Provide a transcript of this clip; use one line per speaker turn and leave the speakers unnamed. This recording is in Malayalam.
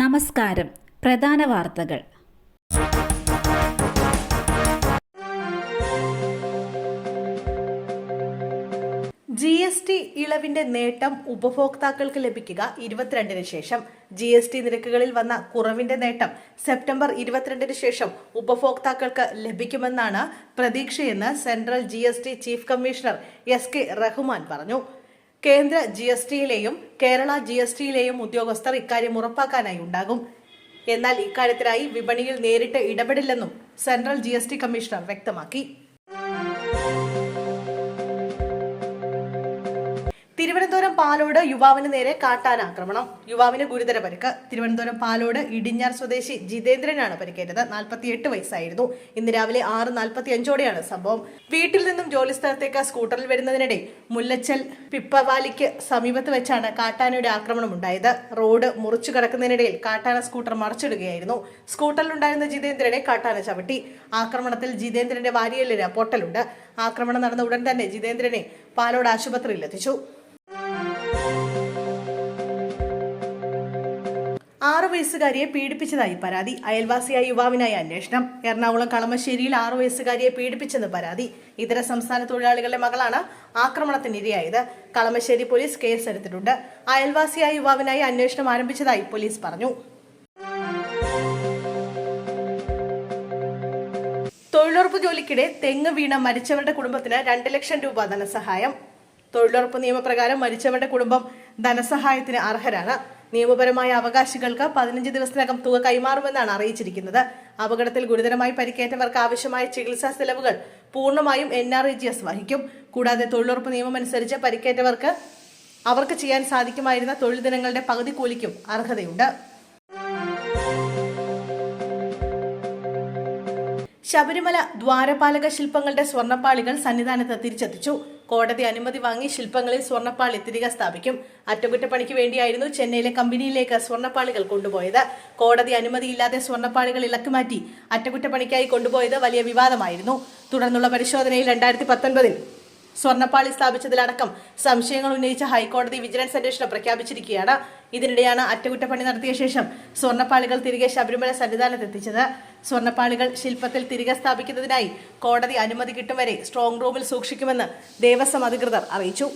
നമസ്കാരം. പ്രധാന വാർത്തകൾ.
ജി എസ് ടി ഇളവിന്റെ നേട്ടം ഉപഭോക്താക്കൾക്ക് ലഭിക്കുക ഇരുപത്തിരണ്ടിന് ശേഷം. ജി എസ് ടി നിരക്കുകളിൽ വന്ന കുറവിന്റെ നേട്ടം സെപ്റ്റംബർ ഇരുപത്തിരണ്ടിന് ശേഷം ഉപഭോക്താക്കൾക്ക് ലഭിക്കുമെന്നാണ് പ്രതീക്ഷയെന്ന് central G S T chief commissioner S K Rahman പറഞ്ഞു. കേന്ദ്ര ജി എസ് ടിയിലെയും കേരള ജി എസ് ടിയിലെയും ഉദ്യോഗസ്ഥർ ഇക്കാര്യം ഉറപ്പാക്കാനായി ഉണ്ടാകും. എന്നാൽ ഇക്കാര്യത്തിനായി വിപണിയിൽ നേരിട്ട് ഇടപെടില്ലെന്നും സെൻട്രൽ ജി കമ്മീഷണർ വ്യക്തമാക്കി. തിരുവനന്തപുരം പാലോട് യുവാവിന് നേരെ കാട്ടാന ആക്രമണം. യുവാവിന് ഗുരുതര പരിക്ക്. തിരുവനന്തപുരം പാലോട് ഇടിഞ്ഞാർ സ്വദേശി ജിതേന്ദ്രനാണ് പരിക്കേറ്റത്. നാൽപ്പത്തിയെട്ട് വയസ്സായിരുന്നു. ഇന്ന് രാവിലെ ആറ് നാൽപ്പത്തി അഞ്ചോടെയാണ് സംഭവം. വീട്ടിൽ നിന്നും ജോലി സ്ഥലത്തേക്ക് സ്കൂട്ടറിൽ വരുന്നതിനിടെ മുല്ലച്ചൽ പിപ്പവാലിക്ക് സമീപത്ത് വെച്ചാണ് കാട്ടാനയുടെ ആക്രമണം ഉണ്ടായത്. റോഡ് മുറിച്ചു കടക്കുന്നതിനിടയിൽ കാട്ടാന സ്കൂട്ടർ മറിച്ചിടുകയായിരുന്നു. സ്കൂട്ടറിലുണ്ടായിരുന്ന ജിതേന്ദ്രനെ കാട്ടാന ചവിട്ടി. ആക്രമണത്തിൽ ജിതേന്ദ്രന്റെ വാരിയലിന് പൊട്ടലുണ്ട്. ആക്രമണം നടന്ന ഉടൻ തന്നെ ജിതേന്ദ്രനെ പാലോട് ആശുപത്രിയിൽ എത്തിച്ചു വയസ്സുകാരിയെ പീഡിപ്പിച്ചതായി പരാതി. അയൽവാസിയായ യുവാവിനായി അന്വേഷണം. എറണാകുളം കളമശ്ശേരിയിൽ ആറു വയസ്സുകാരിയെ പീഡിപ്പിച്ചെന്ന് പരാതി. ഇതര സംസ്ഥാന തൊഴിലാളികളുടെ മകളാണ് ആക്രമണത്തിന് ഇരയായത് കളമശ്ശേരി പോലീസ് കേസെടുത്തിട്ടുണ്ട്. അയൽവാസിയായ യുവാവിനായി അന്വേഷണം ആരംഭിച്ചതായി പോലീസ് പറഞ്ഞു. തൊഴിലുറപ്പ് ജോലിക്കിടെ തെങ്ങ് വീണ മരിച്ചവരുടെ കുടുംബത്തിന് രണ്ട് ലക്ഷം രൂപ ധനസഹായം. തൊഴിലുറപ്പ് നിയമപ്രകാരം മരിച്ചവരുടെ കുടുംബം ധനസഹായത്തിന് അർഹരാണ്. നിയമപരമായ അവകാശികൾക്ക് പതിനഞ്ച് ദിവസത്തിനകം തുക കൈമാറുമെന്നാണ് അറിയിച്ചിരിക്കുന്നത്. അപകടത്തിൽ ഗുരുതരമായി പരിക്കേറ്റവർക്ക് ആവശ്യമായ ചികിത്സാ ചെലവുകൾ പൂർണമായും N R E G S വഹിക്കും. കൂടാതെ തൊഴിലുറപ്പ് നിയമം അനുസരിച്ച് പരിക്കേറ്റവർക്ക് അവർക്ക് ചെയ്യാൻ സാധിക്കുമായിരുന്ന തൊഴിൽ ദിനങ്ങളുടെ പകുതി കൂലിക്കും അർഹതയുണ്ട്. ശബരിമല ദ്വാരപാലക ശില്പങ്ങളുടെ സ്വർണപ്പാളികൾ സന്നിധാനത്ത് തിരിച്ചെത്തിച്ചു. കോടതി അനുമതി വാങ്ങി ശില്പങ്ങളിൽ സ്വർണപ്പാളി തിരികെ സ്ഥാപിക്കും. അറ്റകുറ്റപ്പണിക്ക് വേണ്ടിയായിരുന്നു ചെന്നൈയിലെ കമ്പനിയിലേക്ക് സ്വർണപ്പാളികൾ കൊണ്ടുപോയത്. കോടതി അനുമതിയില്ലാതെ സ്വർണപ്പാളികൾ ഇളക്കുമാറ്റി അറ്റകുറ്റപ്പണിക്കായി കൊണ്ടുപോയത് വലിയ വിവാദമായിരുന്നു. തുടർന്നുള്ള പരിശോധനയിൽ രണ്ടായിരത്തി പത്തൊൻപതിൽ സ്വർണപ്പാളി സ്ഥാപിച്ചതിലടക്കം സംശയങ്ങൾ ഉന്നയിച്ച ഹൈക്കോടതി വിജിലൻസ് അന്വേഷണം പ്രഖ്യാപിച്ചിരിക്കുകയാണ്. ഇതിനിടെയാണ് അറ്റകുറ്റപ്പണി നടത്തിയ ശേഷം സ്വർണപ്പാളികൾ തിരികെ ശബരിമല സന്നിധാനത്ത് എത്തിച്ചത് സ്വർണപ്പാളികൾ ശില്പത്തിൽ തിരികെ സ്ഥാപിക്കുന്നതിനായി കോടതി അനുമതി കിട്ടും വരെ സ്ട്രോങ് റൂമിൽ സൂക്ഷിക്കുമെന്ന് ദേവസ്വം അധികൃതർ അറിയിച്ചു.